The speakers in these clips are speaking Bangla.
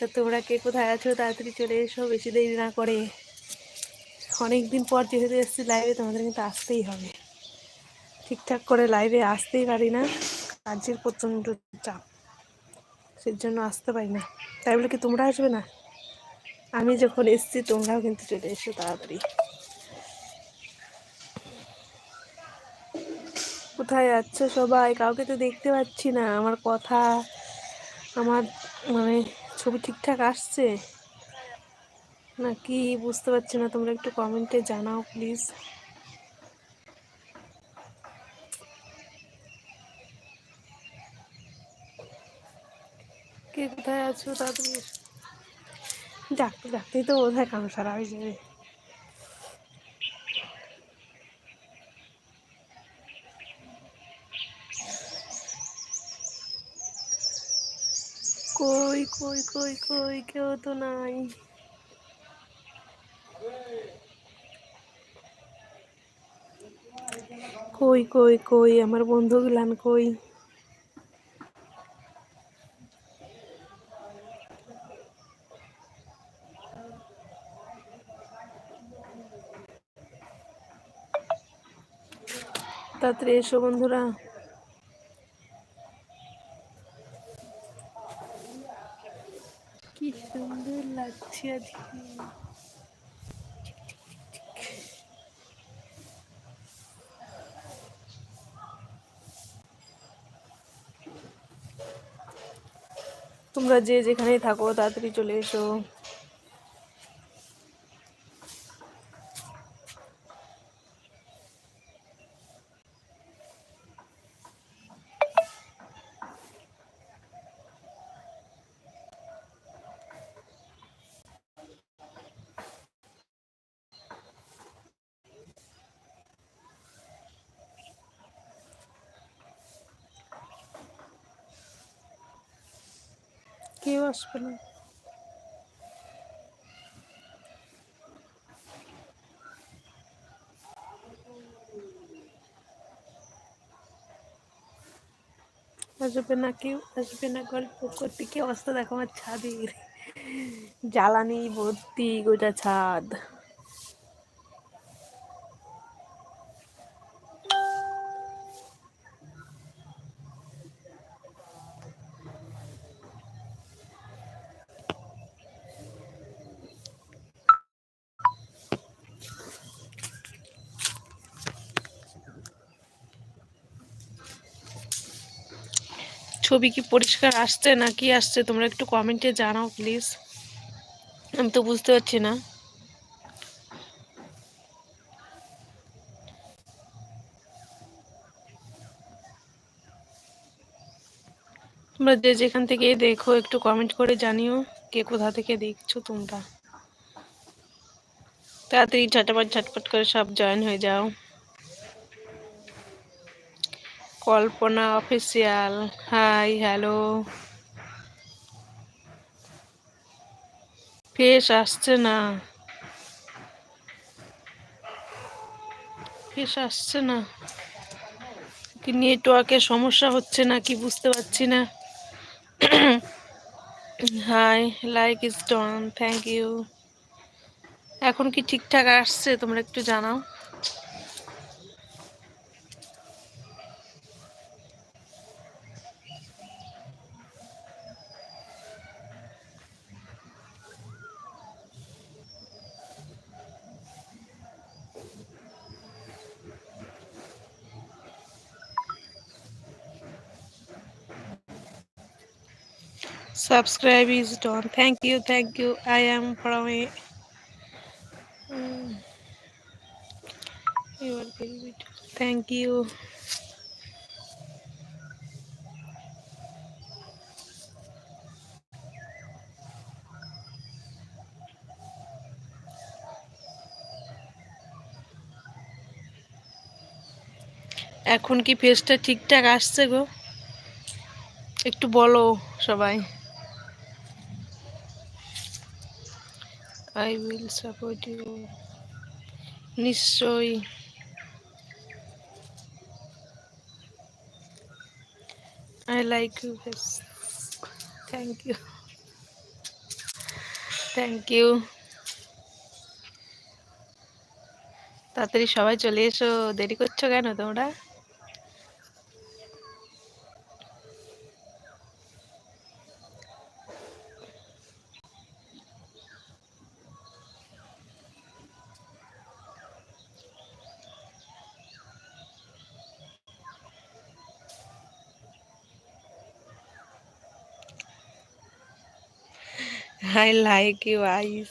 তা তোমরা কে কোথায় আছো? তাড়াতাড়ি চলে এসো, বেশি দেরি না করে। অনেক দিন পর যেহেতু এসেছি লাইভে তোমাদের কিন্তু আসতেই হবে। ঠিকঠাক করে লাইভে আসতেই পারি না। কাজের প্রচণ্ড চাপ। সেই জন্য আসতে পারি না। তাই বলে কি তোমরা আসবে না? আমি যখন এসছি, তোমরাও কিন্তু চলে এসো তাড়াতাড়ি। কোথায় যাচ্ছ সবাই? কাউকে তো দেখতে পাচ্ছি না। আমার কথা, আমার মানে ছবি ঠিকঠাক আসছে? না, কি বুঝতে পারছি না, তোমরা একটু কমেন্টে জানাও প্লিজ কে কোথায় আছো এসো। ডাকতে ডাকতেই তো বোধ হয় কাম সারা হয়ে যাবে। কই কই কই কই, কেউ তো নাই। কই কই কই, আমার বন্ধু বন্ধুগুলান কই? তাড়াতাড়ি এসো বন্ধুরা। কি সুন্দর লাগছে আজকে। তোমরা যে যেখানেই থাকো তাড়াতাড়ি চলে এসো। কেউ আসবে না। আসবে না কেউ, আসবে না গল্প করতে। কি অবস্থা দেখো আমার ছাদের জ্বালানি ভর্তি গোটা ছাদ। ছবি কি পরিষ্কার আসছে না কি আসছে? তোমরা একটু কমেন্টে জানাও প্লিজ আমি তো বুঝতে পারছি না। তোমরা যে যেখান থেকে দেখো, একটু কমেন্ট করে জানিও কে কোথা থেকে দেখছ তোমরা। তাড়াতাড়ি ঝটপট ঝটপট করে সব জয়েন হয়ে যাও। Kalpana official. Hi, hello. Face আসছে না। ফেস আসছে না। কি নেটওয়ার্কের সমস্যা হচ্ছে না কি বুঝতে পারছি না। Hi, like is done, thank you. এখন কি ঠিকঠাক আসছে? তোমরা একটু জানাও। Subscribe is done thank you thank you i am from a Mm. you are very beautiful thank you এখন কি ফেসটা ঠিকঠাক আসছে গো একটু বলো সবাই আই উইল সাপোর্ট ইউ নিশ্চয়ই আই লাইক ইউ বেশ থ্যাংক ইউ থ্যাংক ইউ তাড়াতাড়ি সবাই চলে এসো। দেরি করছ কেন তোমরা? I like you eyes.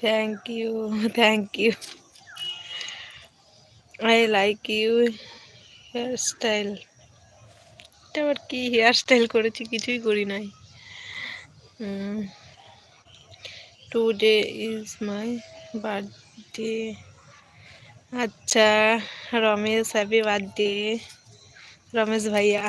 Thank you, thank you. I like you hairstyle. এটা আবার কি হেয়ার স্টাইল করেছি কিছুই করি নাই টুডে ইজ মাই বার্থডে আচ্ছা রমেশ হ্যাপি বার্থডে রমেশ ভাইয়া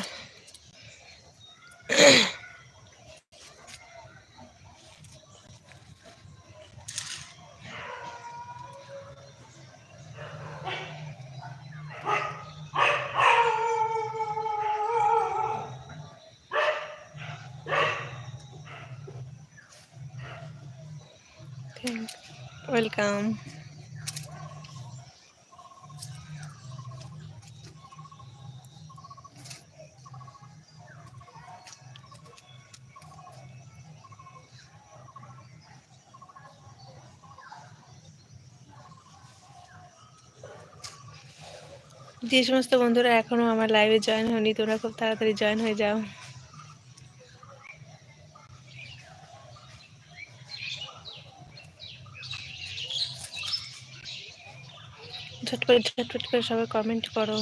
Welcome. যে সমস্ত বন্ধুরা এখনও আমার লাইভে জয়েন হয়নি, তোমরা খুব তাড়াতাড়ি জয়েন হয়ে যাও। ঝটপট ঝটপট করে সবাই কমেন্ট করো।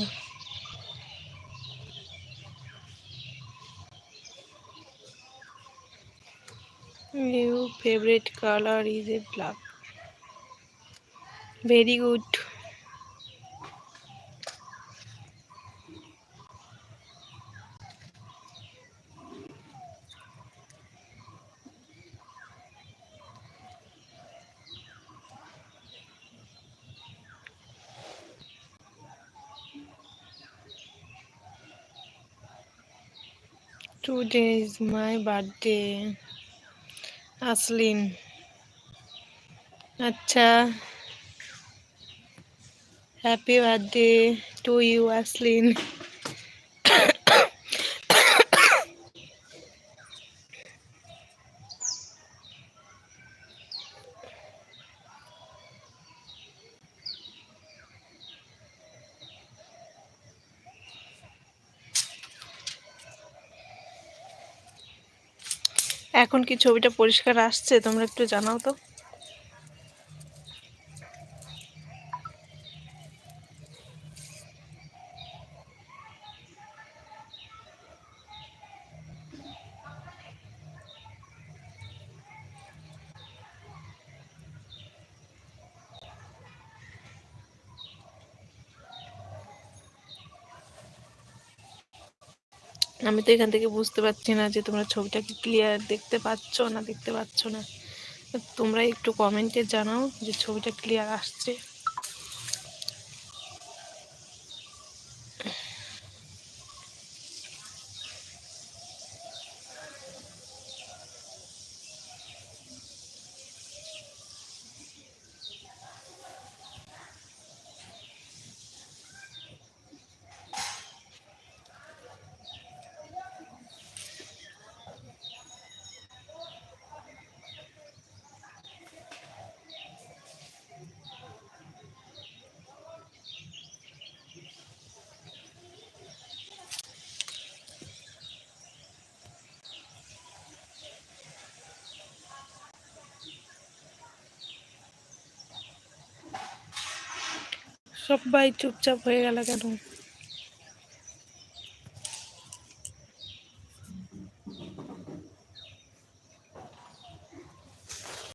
You favourite colour is a black very good Today is my birthday Aslin আচ্ছা happy birthday to you Aslin এখন কি ছবিটা পরিষ্কার আসছে? তোমরা একটু জানাও তো। আমি তো এখান থেকে বুঝতে পারছি না যে তোমরা ছবিটা কি ক্লিয়ার দেখতে পাচ্ছ না দেখতে পাচ্ছ না। তোমরা একটু কমেন্টে জানাও যে ছবিটা ক্লিয়ার আসছে। সবাই চুপচাপ হয়ে গেল কেন?